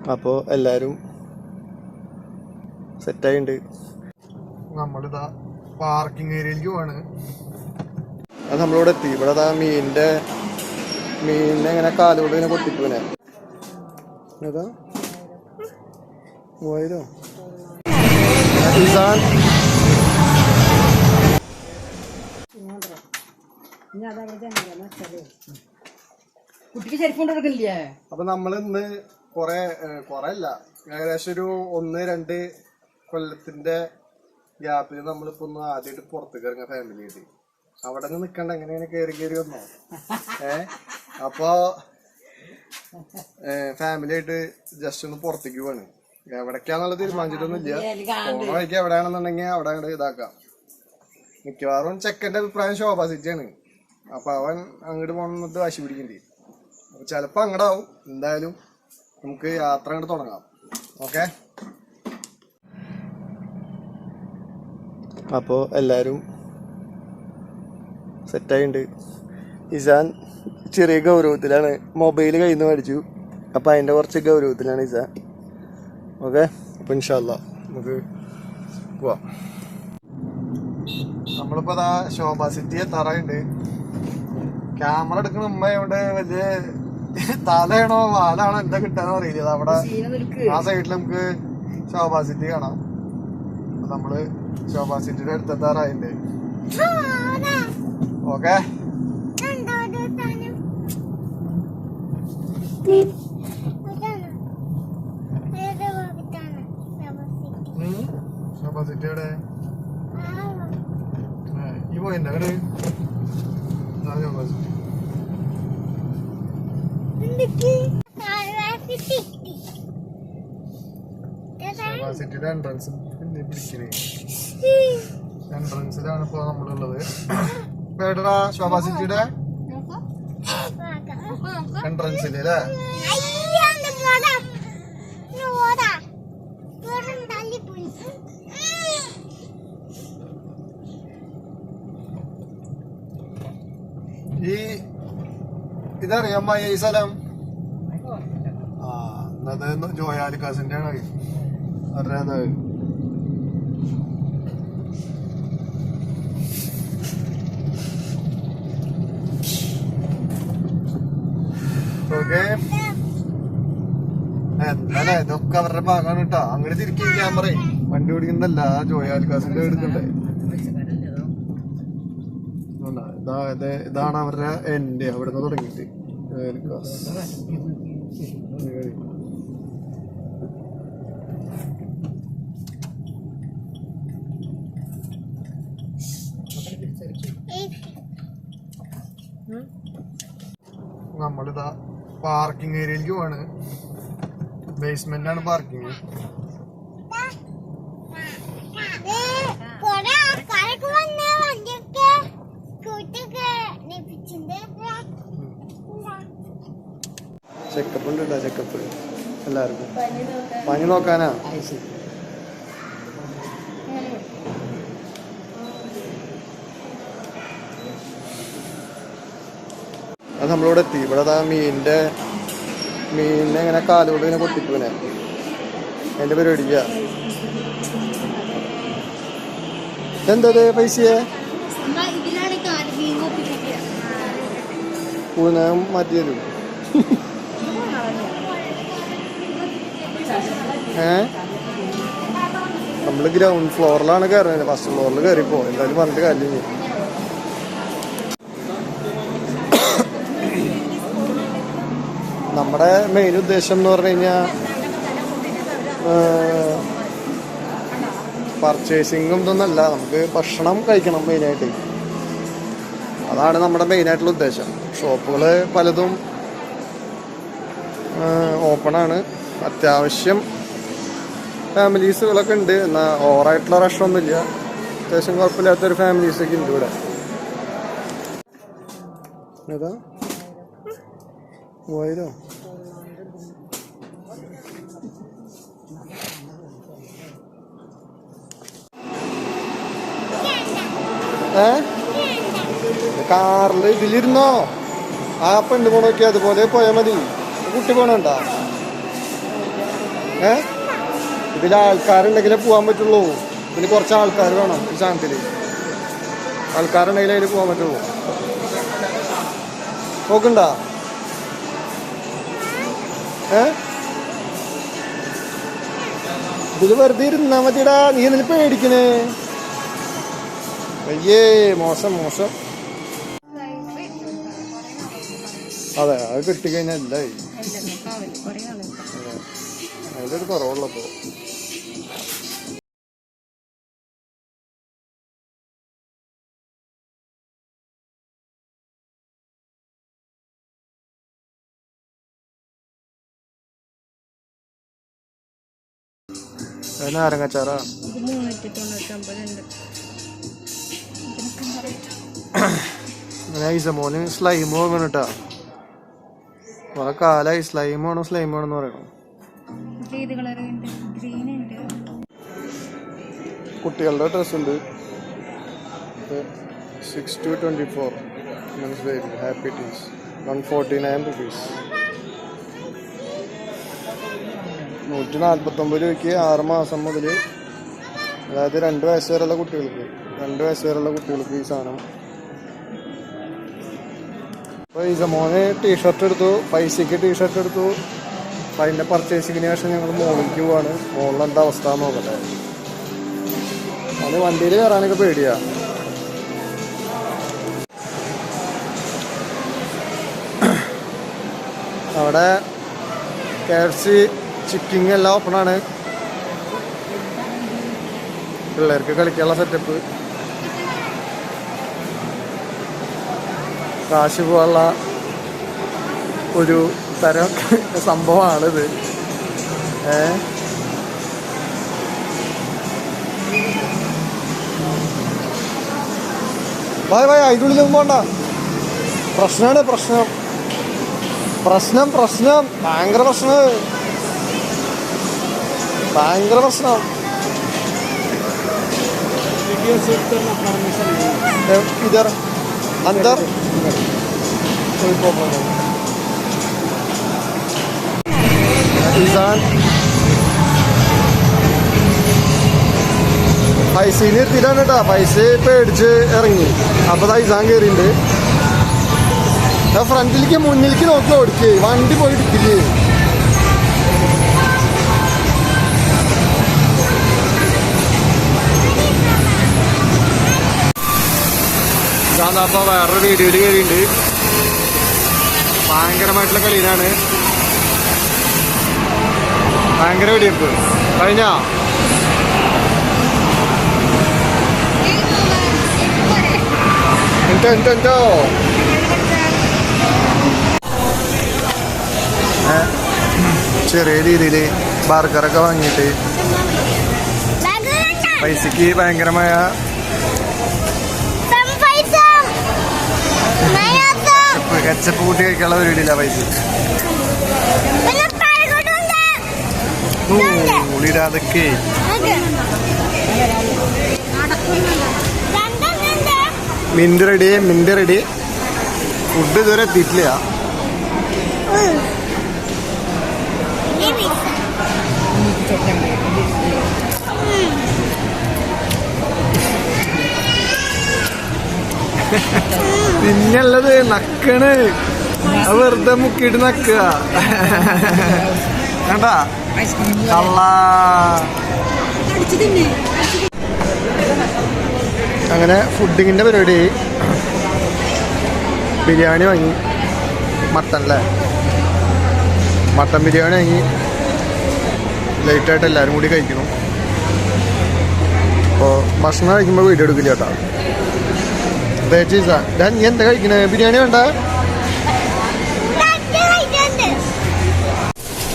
അപ്പോൾ എല്ലാവരും സെറ്റായിട്ടുണ്ട് നമ്മളിതാ പാർക്കിംഗ് ഏരിയയിലേക്ക് പോവാണ്. അത് നമ്മളിവിടെ എത്തി. ഇവിടെ അതാ മീനിന്റെ മീനിനെ ഇങ്ങനെ കാലുകൊണ്ട് ഇങ്ങനെ പൊട്ടിപ്പോനെ ഏതാ മൂവായിരോ? ഇസാൻ കുട്ടിക്ക് ശരിക്കും അപ്പൊ നമ്മൾ ഇന്ന് കൊറേ കുറെ അല്ല ഏകദേശം ഒരു ഒന്ന് രണ്ട് കൊല്ലത്തിന്റെ ഗ്യാപ്പിൽ നമ്മളിപ്പോ ഒന്ന് ആദ്യമായിട്ട് പുറത്തേക്ക് ഇറങ്ങാൻ ഫാമിലി ആയിട്ട്. അവിടെ നിന്ന് നിക്കണ്ട എങ്ങനെയാണ് കയറി കയറി വന്നോ? ഏ അപ്പൊ ഫാമിലി ആയിട്ട് ജസ്റ്റ് ഒന്ന് പുറത്തേക്ക് പോവാണ്. എവിടേക്കാന്നുള്ള തീരുമാനിച്ചിട്ടൊന്നും ഇല്ല പോണ വഴിക്ക് എവിടെയാണെന്നുണ്ടെങ്കിൽ അവിടെ അങ്ങോട്ട് ഇതാക്കാം. മിക്കവാറും ചെക്കന്റെ അഭിപ്രായം ശോഭ സിറ്റിയാണ് അപ്പൊ അവൻ അങ്ങോട്ട് പോകണമെന്നിട്ട് വാശി പിടിക്കണ്ടേ അപ്പൊ ചിലപ്പോ അങ്ങടാവും. എന്തായാലും നമുക്ക് യാത്ര അങ്ങോട്ട് തുടങ്ങാം. ഓക്കെ? അപ്പോൾ എല്ലാവരും സെറ്റായിട്ടുണ്ട് ഇസാൻ ചെറിയ ഗൗരവത്തിലാണ് മൊബൈൽ കയ്യിൽ നിന്ന് മേടിച്ചു. അപ്പോൾ അതിന്റെ കുറച്ച് ഗൗരവത്തിലാണ് ഇസാൻ. ഓക്കെ? അപ്പോൾ ഇൻഷാല്ല നമുക്ക് പോവാം. നമ്മളിപ്പോൾ അതാ ശോഭ സിറ്റി എത്താറായിട്ടുണ്ട് ക്യാമറ എടുക്കണ ഉമ്മയോണ്ട് വലിയ തലയാണോ വാലാണോ എന്താ കിട്ടാന്ന് അറിയില്ല. അവിടെ ആ സൈഡിൽ നമുക്ക് ശോഭാ സിറ്റി കാണാം. അപ്പൊ നമ്മൾ ശോഭാ സിറ്റിയുടെ അടുത്തെത്താറായില്ലേ ഓക്കെ ശോഭ സിറ്റിയുടെ ഈ പോയിന്റ് അവിടെ ശോഭ സിറ്റി ശോഭ സിറ്റിയുടെ എൻട്രൻസ് പിന്നെ പിടിക്കണേ എൻട്രൻസിലാണ് ഇപ്പൊ നമ്മളുള്ളത്. എവിടെടാ ശോഭ സിറ്റിയുടെ എൻട്രൻസിൽ അല്ലേ? ഈ ഇതറിയാമ്മ ഈ സ്ഥലം ആ അത് ജോയാലിക്കാസിന്റെ ആണ് അറിയാതെ ഓക്കെ. എന്തായാലും ഇതൊക്കെ അവരുടെ ഭാഗമാണ് കേട്ടോ അങ്ങോട്ട് തിരിക്കും ക്യാമറ വണ്ടി ഓടിക്കുന്നതല്ല ആ ജോയാലിക്കാസിന്റെ എടുക്കണ്ടേ? ഇതാണ് അവരുടെ എൻഡ് അവിടെ നിന്ന് തുടങ്ങിയിട്ട് ജോയാലിക്കാസ്. നമ്മളിതാ പാർക്കിംഗ് ഏരിയയിലേക്ക് പോവാണ്. ബേസ്മെന്റ് ആണ് പാർക്കിംഗ് ചെക്കപ്പ് ഉണ്ട് കേട്ടോ ചെക്കപ്പ് എല്ലാവർക്കും. പനി നോക്കാനാ? അത് നമ്മളിവിടെ എത്തി. ഇവിടെ അതാ മീനിന്റെ മീനിനെ ഇങ്ങനെ കാലുകൊണ്ട് ഇങ്ങനെ പൊട്ടിപ്പോനെ പേര് ഒടിക്ക എന്തത് പൈസയെ? പൂനെ മാറ്റി തരും. ഏ? നമ്മൾ ഗ്രൗണ്ട് ഫ്ലോറിലാണ് കയറുന്നത് ഫസ്റ്റ് ഫ്ലോറിൽ കയറിപ്പോ. എന്തായാലും പറഞ്ഞിട്ട് കാര്യമില്ല. നമ്മുടെ മെയിൻ ഉദ്ദേശം എന്ന് പറഞ്ഞു കഴിഞ്ഞാൽ പർച്ചേസിങ്ങും ഇതൊന്നല്ല നമുക്ക് ഭക്ഷണം കഴിക്കണം മെയിനായിട്ട് അതാണ് നമ്മുടെ മെയിനായിട്ടുള്ള ഉദ്ദേശം. ഷോപ്പുകൾ പലതും ഓപ്പണാണ് അത്യാവശ്യം ഫാമിലീസുകളൊക്കെ ഉണ്ട്. എന്നാൽ ഓവറായിട്ടുള്ള റഷൊന്നുമില്ല അത്യാവശ്യം കുഴപ്പമില്ലാത്തൊരു ഫാമിലീസൊക്കെ ഉണ്ട് ഇവിടെ. ഏതാ? മൂവായിരോ? കാറിൽ ഇതിലിരുന്നോ? ആ പെണ്ണ് പോണൊക്കെ അതുപോലെ പോയാൽ മതി. കുട്ടി പോണണ്ട. ഏ? ഇതിൽ ആൾക്കാരുണ്ടെങ്കിലേ പോകാൻ പറ്റുള്ളൂ. ഇതിൽ കുറച്ച് ആൾക്കാർ വേണം ഈ സാധനത്തിൽ ആൾക്കാരുണ്ടെങ്കിലേ അതിൽ പോകാൻ പറ്റുള്ളൂ. നോക്കണ്ട? ഏ? ഇതിൽ വെറുതെ ഇരുന്നാ മതിടാ നീ എന്നിട്ട് പേടിക്കണേ? അയ്യേ മോശം മോശം. അതെ അത് കിട്ടിക്കഴിഞ്ഞാൽ ഇല്ലായി അതിന്റെ ഒരു നാരങ്ങച്ചാറാ? ഇത് മുന്നൂറ്റി തൊണ്ണൂറ്റൊമ്പത് ഉണ്ട് ഐസമോന് സ്ലൈം വാങ്ങണം കേട്ടാ കാലായി സ്ലൈം വേണം സ്ലൈം വേണം പറയണം കുട്ടികളുടെ ഡ്രസ് ഉണ്ട്. സിക്സ് ടു ട്വന്റി ഫോർ മനസ്സിലായില്ല happy tees one forty nine rupees നൂറ്റി നാൽപ്പത്തൊമ്പത് രൂപയ്ക്ക് ആറ് മാസം മുതൽ അതായത് രണ്ട് വയസ്സ് വരെയുള്ള കുട്ടികൾക്ക് രണ്ട് വയസ്സ് വരെയുള്ള കുട്ടികൾക്ക് ഈ സാധനം. അപ്പോൾ ഈ മോന് ടീഷർട്ട് എടുത്തു പൈസയ്ക്ക് ടീഷർട്ട് എടുത്തു. അപ്പം അതിന്റെ പർച്ചേസിങ്ങിന് ശേഷം ഞങ്ങൾ മോളിലേക്ക് പോവാണ്. മോളിൽ എന്താ അവസ്ഥ നോക്കട്ടെ. അത് വണ്ടിയിൽ കയറാനൊക്കെ പേടിയാ. അവിടെ കെ എഫ് സി ചിക്കിങ് എല്ലാം ഓപ്പണാണ് പിള്ളേർക്ക് കളിക്കാനുള്ള സെറ്റപ്പ് കാശ് പോലുള്ള ഒരു തരം സംഭവമാണിത്. ഏ? വായ വായ അതിനുള്ളിലൊന്നും പോണ്ട. പ്രശ്നമാണ് പ്രശ്നം. പ്രശ്നം പ്രശ്നം. ഭയങ്കര പ്രശ്നം. ഭയങ്കര പ്രശ്നം. ഇതർ അന്തർ. İnsan പൈസയിൽ എത്തിയിലാണ് കേട്ടോ പൈസ പേടിച്ച് ഇറങ്ങി അപ്പോൾ ഐസാൻ കയറിയിട്ടുണ്ട് ഫ്രണ്ടിലേക്ക് മുന്നിലേക്ക് നോക്കി ഓടിക്കേ. വണ്ടി പോയി എടുക്കില്ലേ ഇതാ അപ്പൊ വേറൊരു വീഡിയോയിൽ കയറിയിട്ടുണ്ട് ഭയങ്കരമായിട്ടുള്ള കളിയിലാണ്. ഭയങ്കര വെടിവെപ്പ്. കഴിഞ്ഞ? എന്തോ എന്തോ എന്തോ? ചെറിയ രീതിയിൽ ബർഗറൊക്കെ വാങ്ങിയിട്ട് പൈസക്ക് ഭയങ്കരമായ കച്ചപ്പ് കൂട്ടി കഴിക്കാനുള്ള പരിപാടിയില്ല പൈസ ഉള്ളിടാതൊക്കെ mint ready mint ready. Food ഇതുവരെ എത്തിയിട്ടില്ല. പിന്നുള്ളത് നക്കണ്. വെറുതെ മുക്കിയിട്ട് നക്കുക കണ്ടാ? കള്ളാ. അങ്ങനെ ഫുഡിങ്ങിന്റെ പരിപാടി. ബിരിയാണി വാങ്ങി. മട്ടൻ അല്ലേ? മട്ടൻ ബിരിയാണി വാങ്ങി. ലൈറ്റായിട്ട് എല്ലാവരും കൂടി കഴിക്കണം അപ്പോൾ ഭക്ഷണം കഴിക്കുമ്പോൾ വീഡിയോ എടുക്കില്ല കേട്ടോ. ചീസ നീ എന്താ കഴിക്കണേ? ബിരിയാണി വേണ്ട?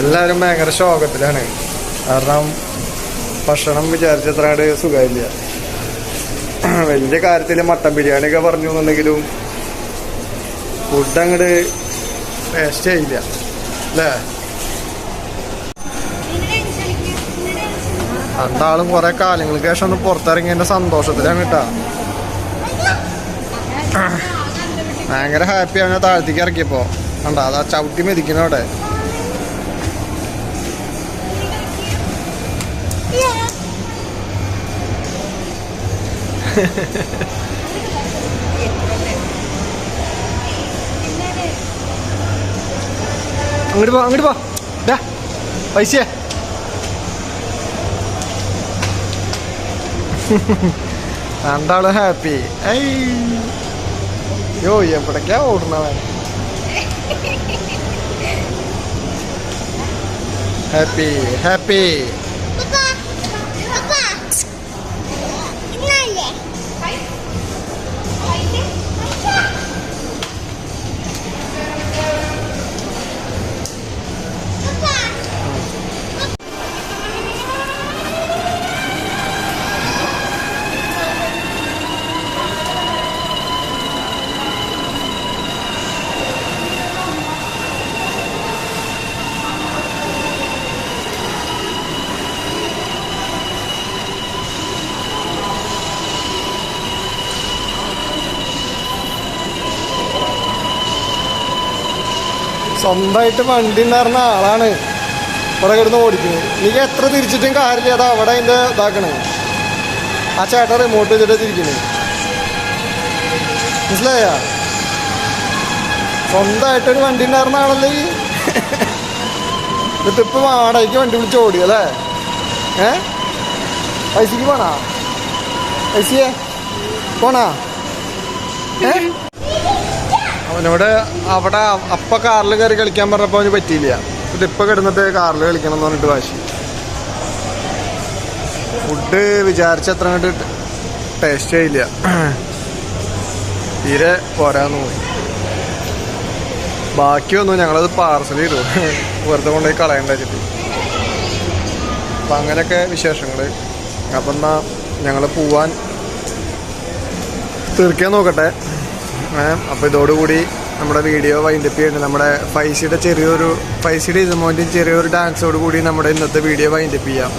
എല്ലാവരും ഭയങ്കര ശോകത്തിലാണ്. കാരണം ഭക്ഷണം വിചാരിച്ചത്രയാണ് സുഖമില്ല വലിയ കാര്യത്തിൽ മട്ടൻ ബിരിയാണി ഒക്കെ പറഞ്ഞു എന്നുണ്ടെങ്കിലും ഫുഡ് അങ്ങോട്ട് ടേസ്റ്റ് ആയില്ല അല്ലേ? രണ്ടാളും കുറെ കാലങ്ങൾക്ക് ശേഷം ഒന്ന് പുറത്തിറങ്ങിയതിന്റെ സന്തോഷത്തിലാണ് കേട്ടാ. ഭയങ്കര ഹാപ്പി അവനെ താഴ്ത്തേക്ക് ഇറക്കിയപ്പോ. കണ്ട അത് ആ ചവിട്ടി മെതിക്കണോടെ അങ്ങോട്ട് പോ അങ്ങോട്ട് പോ. ഡാ പൈസയാ. Happy I. യോ എവിടേക്കാ ഓടണവൻ ഹാപ്പി ഹാപ്പി സ്വന്തമായിട്ട് വണ്ടി ഉണ്ടായിരുന്ന ആളാണ്. ഇവിടെ കിടന്ന് ഓടിക്കുന്നത് എനിക്ക് എത്ര തിരിച്ചിട്ടും കാര്യമില്ല. അത് അവിടെ അതിന്റെ ഇതാക്കണേ. ആ ചേട്ടൻ റിമോട്ട് വെച്ചിട്ട് തിരിക്കണേ മനസ്സിലായ? സ്വന്തമായിട്ടൊരു വണ്ടി ഉണ്ടായിരുന്ന ആളല്ലേ ഈ? എന്നിട്ട് വാടകയ്ക്ക് വണ്ടി വിളിച്ച് ഓടി അല്ലേ? ഏ? പൈസക്ക് പോണാ? പൈസയെ പോണാ? ഏ? അവനോട് അവിടെ അപ്പ കാറിൽ കയറി കളിക്കാൻ പറഞ്ഞപ്പോൾ അവന് പറ്റിയില്ല. ഇപ്പൊ കിടന്നിട്ട് കാറിൽ കളിക്കണം എന്ന് പറഞ്ഞിട്ട് വാശി. ഫുഡ് വിചാരിച്ച അത്ര കണ്ട് ടേസ്റ്റ് ആയില്ല തീരെ പോരാന്ന് പോയി ബാക്കി വന്നു ഞങ്ങളത് പാർസൽ ചെയ്തു. വെറുതെ കൊണ്ടുപോയി കളയണ്ട വെച്ചിട്ട്. അപ്പം അങ്ങനെയൊക്കെ വിശേഷങ്ങൾ അപ്പം എന്നാ ഞങ്ങൾ പോവാൻ തീർക്കാൻ നോക്കട്ടെ. അപ്പോൾ ഇതോടുകൂടി നമ്മുടെ വീഡിയോ വൈൻഡപ്പ് ചെയ്യുന്നുണ്ട് നമ്മുടെ ഫൈസിയുടെ ചെറിയൊരു ഫൈസിയുടെ ഇതുമോന്റെ ചെറിയൊരു ഡാൻസോട് കൂടി നമ്മുടെ ഇന്നത്തെ വീഡിയോ വൈൻഡപ്പ് ചെയ്യാം.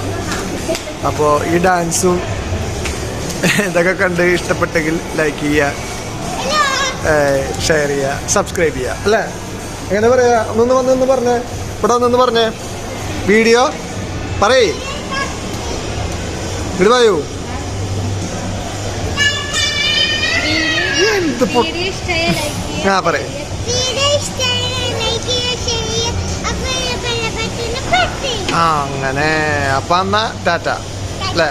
അപ്പോൾ ഈ ഡാൻസും ഇതൊക്കെ കണ്ട് ഇഷ്ടപ്പെട്ടെങ്കിൽ ലൈക്ക് ചെയ്യുക ഷെയർ ചെയ്യുക സബ്സ്ക്രൈബ് ചെയ്യുക അല്ലേ? എങ്ങനെ പറയാ? ഒന്നൊന്ന് വന്നൊന്ന് പറഞ്ഞേ. ഇവിടെ ഒന്നൊന്ന് പറഞ്ഞേ. വീഡിയോ പറയേ. ഇവിടെ ചെയ്യുക. ആ പറയേ. ആ അങ്ങനെ. അപ്പൊ എന്നാ ടാറ്റ. അല്ലേ